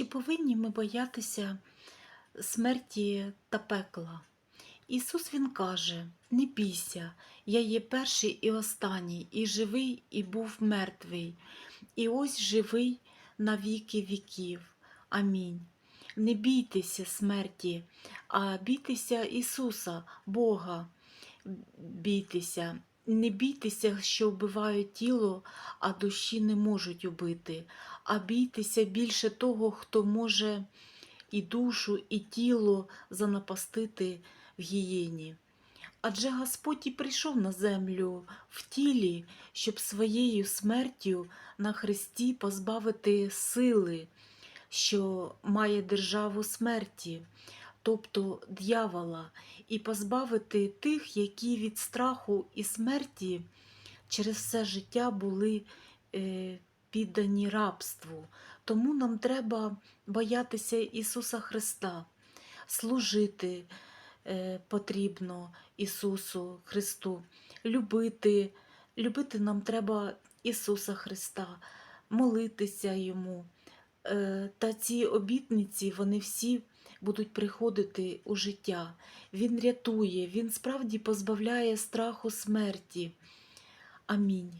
Чи повинні ми боятися смерті та пекла? Ісус Він каже: Не бійся, я є перший і останній, і живий, і був мертвий, і ось живий на віки віків. Амінь. Не бійтеся смерті, а бійтеся Ісуса, Бога. Бійтеся, не бійтеся, що вбивають тіло, а душі не можуть убити, а бійтеся більше того, хто може і душу, і тіло занапастити в гієні. Адже Господь і прийшов на землю в тілі, щоб своєю смертю на хресті позбавити сили, що має державу смерті, тобто дьявола, і позбавити тих, які від страху і смерті через все життя були е, піддані рабству. Тому нам треба боятися Ісуса Христа, служити е, потрібно Ісусу Христу, любити. Любити нам треба Ісуса Христа, молитися Йому. Е, Та ці обітниці, вони всі будуть приходити у життя. Він рятує, Він справді позбавляє страху смерті. Амінь.